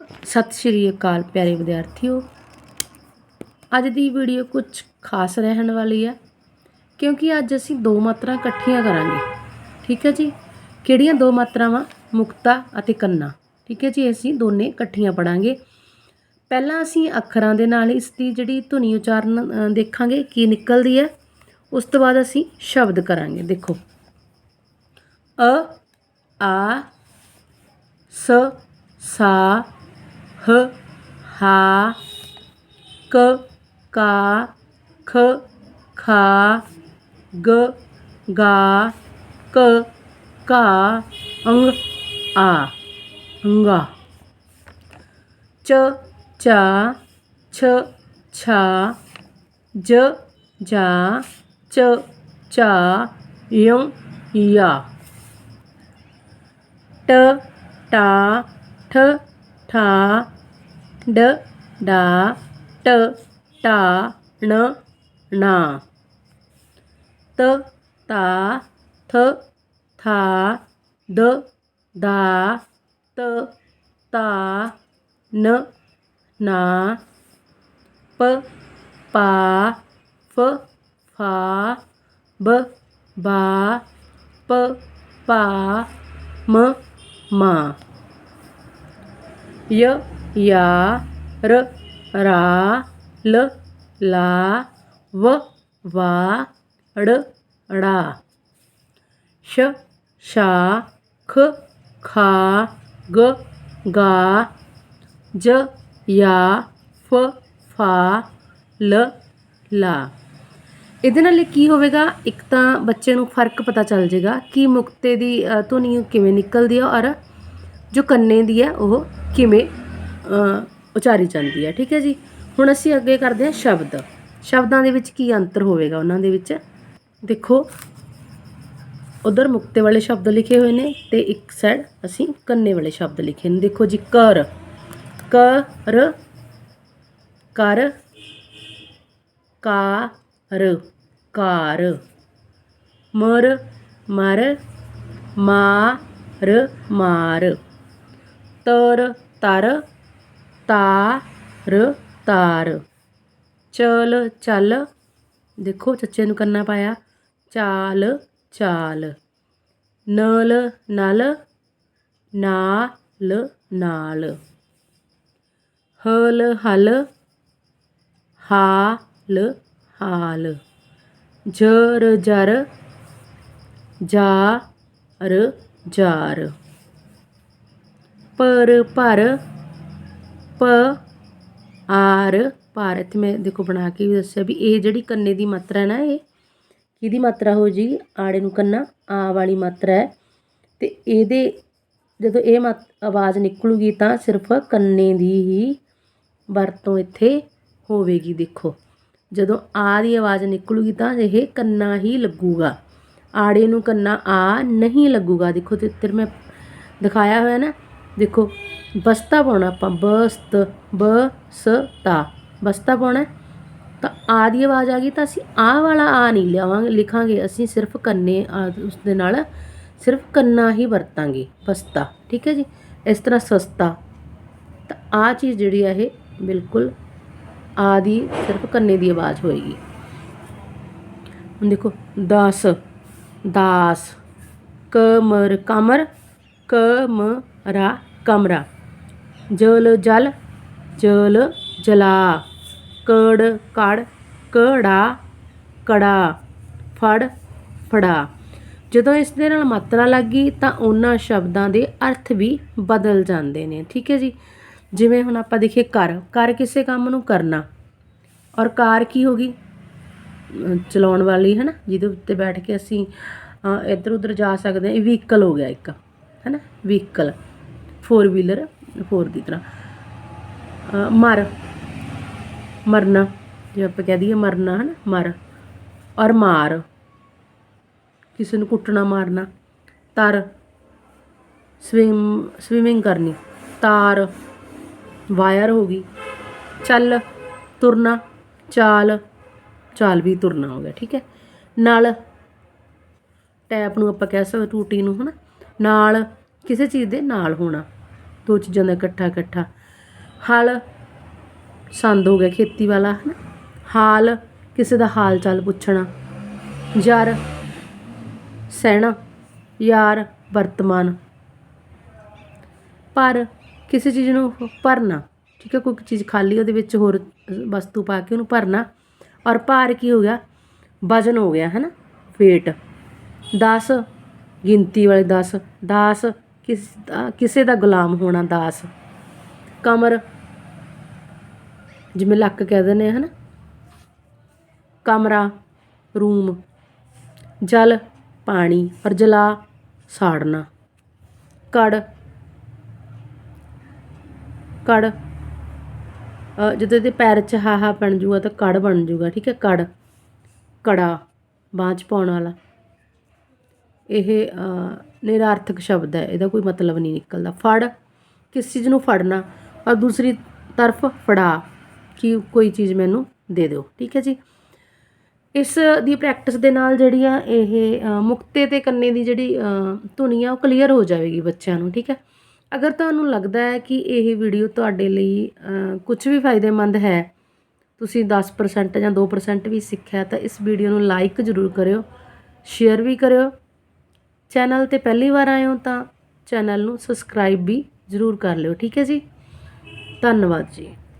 ਸਤਿ ਸ਼੍ਰੀ ਅਕਾਲ ਪਿਆਰੇ ਵਿਦਿਆਰਥੀਓ। ਅੱਜ ਦੀ ਵੀਡੀਓ ਕੁਝ ਖਾਸ ਰਹਿਣ ਵਾਲੀ ਹੈ, ਕਿਉਂਕਿ ਅੱਜ ਅਸੀਂ ਦੋ ਮਾਤਰਾ ਇਕੱਠੀਆਂ ਕਰਾਂਗੇ। ਠੀਕ ਹੈ ਜੀ? ਕਿਹੜੀਆਂ ਦੋ ਮਾਤਰਾਵਾਂ? ਮੁਕਤਾ ਅਤੇ ਕੰਨਾ। ਠੀਕ ਹੈ ਜੀ? ਅਸੀਂ ਦੋਨੇ ਇਕੱਠੀਆਂ ਪੜਾਂਗੇ। ਪਹਿਲਾਂ ਅਸੀਂ ਅੱਖਰਾਂ ਦੇ ਨਾਲ ਇਸ ਦੀ ਜਿਹੜੀ ਧੁਨੀ ਉਚਾਰਨ ਦੇਖਾਂਗੇ ਕੀ ਨਿਕਲਦੀ ਹੈ। ਉਸ ਤੋਂ ਬਾਅਦ ਅਸੀਂ ਸ਼ਬਦ ਕਰਾਂਗੇ। ਦੇਖੋ। ਅ, ਆ, ਸ, ਸਾ ਹ ਹਾ ਕ ਕਾ ਖ ਖਾ ਗ ਗਾ ਕ ਕਾ ਅੰਗ ਆ ਅੰਗਾ ਚ ਚਾ ਛ ਛਾ ਜ ਜਾ ਚ ਚਾ ਯੰ ਯਾ ਟ ਟਾ ਠ ਠਾ ਡ ਡਾ ਟ ਟਾ ਣ ਨਾ ਤ ਤਾ ਥ ਥਾ ਦ ਦਾ ਤ ਤਾ ਨ ਨਾ ਪ ਪਾ ਫ ਫਾ ਬ ਬਾ ਪ ਪਾ ਮ ਮਾ य या र रा ल ला व वा ड ड़ा श शा ख खा ग गा ज या ਫ ਫਾ ਲ ਲਾ ਇਹਦੇ ਨਾਲ ਕੀ ਹੋਵੇਗਾ ਇੱਕ ਤਾਂ ਬੱਚੇ ਨੂੰ ਫਰਕ ਪਤਾ ਚੱਲ ਜਾਏਗਾ ਕਿ ਮੁਕਤੇ ਦੀ ਅ, ਧੁਨੀ ਕਿਵੇਂ ਨਿਕਲਦੀ ਹੈ ਔਰ ਜੋ ਕੰਨੇ ਦੀ ਹੈ ਉਹ ਕਿਵੇਂ ਉਚਾਰੀ ਜਾਂਦੀ ਹੈ, ਠੀਕ ਹੈ ਜੀ? ਹੁਣ ਅਸੀਂ ਅੱਗੇ ਕਰਦੇ ਹਾਂ ਸ਼ਬਦ। ਸ਼ਬਦਾਂ ਦੇ ਵਿੱਚ ਕੀ ਅੰਤਰ ਹੋਵੇਗਾ ਉਹਨਾਂ ਦੇ ਵਿੱਚ? ਦੇਖੋ, ਉਧਰ ਮੁਕਤੇ ਵਾਲੇ ਸ਼ਬਦ ਲਿਖੇ ਹੋਏ ਨੇ ਤੇ ਇੱਕ ਸਾਈਡ ਅਸੀਂ ਕੰਨੇ ਵਾਲੇ ਸ਼ਬਦ ਲਿਖੇ ਨੇ। ਦੇਖੋ ਜੀ, ਕਰ। ਕਰ ਕਰ, ਕਾਰ ਕਾਰ। ਮਰ ਮਰ, ਮਾਰ ਮਾਰ। ਤਰ ਤਰ, ਤਾਰ ਤਾਰ। ਚਲ, ਚੱਲ। ਦੇਖੋ ਚੱਚੇ ਨੂੰ ਕੰਨਾ ਪਾਇਆ। ਚਾਲ ਚਾਲ। ਨਲ ਨਲ। ਨਾਲ ਨਾਲ। ਹਲ ਹਲ। ਹਾਲ ਹਾਲ। ਜਰ ਜਰ। ਜਾਰ ਜਾਰ। ਪਰ ਪਰ, ਪ, ਆਰ ਭਾਰ ਇੱਥੇ ਮੈਂ ਦੇਖੋ ਬਣਾ ਕੇ ਵੀ ਦੱਸਿਆ ਵੀ ਇਹ ਜਿਹੜੀ ਕੰਨੇ ਦੀ ਮਾਤਰਾ ਨਾ ਇਹ, ਕਿਹਦੀ ਮਾਤਰਾ ਹੋ ਜੀ? ਆੜੇ ਨੂੰ ਕੰਨਾ, ਆ ਵਾਲੀ ਮਾਤਰਾ ਹੈ। ਤੇ ਇਹਦੇ ਜਦੋਂ ਇਹ ਮਾਤ- ਆਵਾਜ਼ ਨਿਕਲੂਗੀ ਤਾਂ ਸਿਰਫ ਕੰਨੇ ਦੀ ਹੀ ਵਰਤੋਂ ਇੱਥੇ ਹੋਵੇਗੀ, ਦੇਖੋ। ਜਦੋਂ ਆ ਦੀ ਆਵਾਜ਼ ਨਿਕਲੂਗੀ ਤਾਂ ਇਹ ਕੰਨਾ ਹੀ ਲੱਗੂਗਾ। ਆੜੇ ਨੂੰ ਕੰਨਾ ਆ ਨਹੀਂ ਲੱਗੂਗਾ। ਦੇਖੋ ਤੇ ਇੱਧਰ ਮੈਂ ਦਿਖਾਇਆ ਹੋਇਆ ਨਾ ਦੇਖੋ, ਬਸਤਾ ਪਾਉਣਾ ਆਪਾਂ, ਬਸਤ ਬਸਤਾ ਬਸਤਾ ਪਾਉਣਾ ਤਾਂ ਆ ਦੀ ਆਵਾਜ਼ ਆ ਗਈ ਤਾਂ ਅਸੀਂ ਆ ਵਾਲਾ ਆ ਨਹੀਂ ਲਿਆਵਾਂਗੇ, ਲਿਖਾਂਗੇ। ਅਸੀਂ ਸਿਰਫ ਕੰਨੇ ਆ, ਉਸ ਦੇ ਨਾਲ ਸਿਰਫ ਕੰਨਾ ਹੀ ਵਰਤਾਂਗੇ, ਬਸਤਾ। ਠੀਕ ਹੈ ਜੀ? ਇਸ ਤਰ੍ਹਾਂ ਸਸਤਾ। ਤਾਂ ਆ ਚੀਜ਼ ਜਿਹੜੀ ਆ ਇਹ ਬਿਲਕੁਲ ਆ ਦੀ, ਸਿਰਫ ਕੰਨੇ ਦੀ ਆਵਾਜ਼ ਹੋਏਗੀ। ਹੁਣ ਦੇਖੋ 10 ਦਾਸ। ਕਮਰ ਕਮਰ। ਕਮਰਾ ਕਮਰਾ। ਜਲ ਜਲ ਜਲ ਜਲਾ। ਕੜ ਕੜ, ਕੜਾ ਕੜਾ। ਫੜ ਫੜਾ। ਜਦੋਂ ਇਸ ਦੇ ਨਾਲ ਮਾਤਰਾ ਲੱਗ ਗਈ ਤਾਂ ਉਹਨਾਂ ਸ਼ਬਦਾਂ ਦੇ ਅਰਥ ਵੀ ਬਦਲ ਜਾਂਦੇ ਨੇ। ਠੀਕ ਹੈ ਜੀ? ਜਿਵੇਂ ਹੁਣ ਆਪਾਂ ਦੇਖੀਏ ਕਰ ਕਰ ਕਿਸੇ ਕੰਮ ਨੂੰ ਕਰਨਾ। ਔਰ ਕਾਰ ਕੀ ਹੋ ਗਈ? ਚਲਾਉਣ ਵਾਲੀ ਹੈ ਨਾ ਜਿਹਦੇ ਉੱਤੇ ਬੈਠ ਕੇ ਅਸੀਂ ਇੱਧਰ ਉੱਧਰ ਜਾ ਸਕਦੇ ਹਾਂ। ਇਹ ਵਹੀਕਲ ਹੋ ਗਿਆ ਇੱਕ ਹੈ ਨਾ ਵਹੀਕਲ ਫੋਰ ਵੀਲਰ 4 ਦੀ ਤਰ੍ਹਾਂ। ਮਰ, ਮਰਨਾ, ਜੇ ਆਪਾਂ ਕਹਿ ਦਈਏ ਮਰਨਾ ਹੈ ਨਾ ਮਰ ਔਰ ਮਾਰ। ਕਿਸੇ ਨੂੰ ਕੁੱਟਣਾ, ਮਾਰਨਾ। ਤਰ, ਸਵਿਮ, ਸਵਿਮਿੰਗ ਕਰਨੀ। ਤਾਰ, ਵਾਇਰ ਹੋ ਗਈ। ਚੱਲ, ਤੁਰਨਾ, ਚਾਲ ਚਾਲ ਵੀ ਤੁਰਨਾ ਹੋ ਗਿਆ, ਠੀਕ ਹੈ। ਨਾਲ ਟੈਪ ਨੂੰ ਆਪਾਂ ਕਹਿ ਸਕਦੇ, ਟੂਟੀ ਨੂੰ ਹਨਾ। ਨਾਲ, ਕਿਸੇ ਚੀਜ਼ ਦੇ ਨਾਲ ਹੋਣਾ। ਦੋ ਚੀਜ਼ਾਂ ਦਾ ਇਕੱਠਾ ਇਕੱਠਾ। ਹਲ ਸੰਦ ਹੋ ਗਿਆ ਖੇਤੀ ਵਾਲਾ, ਹਨਾ? ਹਾਲ ਕਿਸੇ ਦਾ ਹਾਲ ਚਾਲ ਪੁੱਛਣਾ। ਯਾਰ, ਸਹਿਣਾ। ਯਾਰ, ਵਰਤਮਾਨ। ਪਰ ਕਿਸੇ ਚੀਜ਼ ਨੂੰ ਭਰਨਾ, ਠੀਕ ਹੈ? ਕੋਈ ਚੀਜ਼ ਖਾਲੀ ਉਹਦੇ ਵਿੱਚ ਹੋਰ ਵਸਤੂ ਪਾ ਕੇ ਉਹਨੂੰ ਭਰਨਾ। ਔਰ ਭਾਰ ਕੀ ਹੋ ਗਿਆ? ਵਜਨ ਹੋ ਗਿਆ ਹੈ ਨਾ weight 10 ਗਿਣਤੀ ਵਾਲੇ 10 ਦਾਸ ਕਿਸ ਦਾ- ਕਿਸੇ ਦਾ ਗੁਲਾਮ ਹੋਣਾ ਦਾਸ। ਕਮਰ, ਜਿਵੇਂ ਲੱਕ ਕਹਿ ਦਿੰਦੇ ਆ, ਹਨਾ? ਕਮਰਾ, ਰੂਮ, ਜਲ, ਪਾਣੀ ਔਰ ਜਲਾ, ਸਾੜਨਾ। ਕੜ ਕੜ ਜਦੋਂ ਇਹਦੇ ਪੈਰ 'ਚ ਹਾਹਾ ਬਣ ਜੂਗਾ ਤਾਂ ਕੜ ਬਣ ਜੂਗਾ, ਠੀਕ ਹੈ? ਕੜ, ਕੜਾ, ਬਾਂਹ 'ਚ ਪਾਉਣ ਵਾਲਾ। ਇਹ ਨਿਰਾਰਥਕ ਸ਼ਬਦ ਹੈ, ਇਹਦਾ ਕੋਈ ਮਤਲਬ ਨਹੀਂ ਨਿਕਲਦਾ। ਫੜ, ਕਿਸ ਚੀਜ਼ ਨੂੰ ਫੜਨਾ? ਔਰ ਦੂਸਰੀ ਤਰਫ ਫੜਾ, ਕਿ ਕੋਈ ਚੀਜ਼ ਮੈਨੂੰ ਦੇ ਦਿਓ। ਠੀਕ ਹੈ ਜੀ? ਇਸ ਦੀ ਪ੍ਰੈਕਟਿਸ ਦੇ ਨਾਲ ਜਿਹੜੀ ਆ, ਇਹ ਮੁਕਤੇ ਤੇ ਕੰਨੇ ਦੀ ਜਿਹੜੀ ਧੁਨੀ ਆ, ਉਹ ਕਲੀਅਰ ਹੋ ਜਾਵੇਗੀ ਬੱਚਿਆਂ ਨੂੰ, ਠੀਕ ਹੈ? ਅਗਰ ਤੁਹਾਨੂੰ ਲੱਗਦਾ ਹੈ ਕਿ ਇਹ ਵੀਡੀਓ ਤੁਹਾਡੇ ਲਈ ਕੁਝ ਵੀ ਫਾਇਦੇਮੰਦ ਹੈ, ਤੁਸੀਂ 10% ਜਾਂ 2% ਵੀ ਸਿੱਖਿਆ ਤਾਂ ਇਸ ਵੀਡੀਓ ਨੂੰ ਲਾਈਕ ਜ਼ਰੂਰ ਕਰਿਓ ਸ਼ੇਅਰ ਵੀ ਕਰਿਓ ਚੈਨਲ ਤੇ ਪਹਿਲੀ ਵਾਰ ਆਏ ਹੋ ਤਾਂ ਚੈਨਲ ਨੂੰ ਸਬਸਕ੍ਰਾਈਬ ਵੀ ਜ਼ਰੂਰ ਕਰ ਲਿਓ, ਠੀਕ ਹੈ ਜੀ? ਧੰਨਵਾਦ ਜੀ।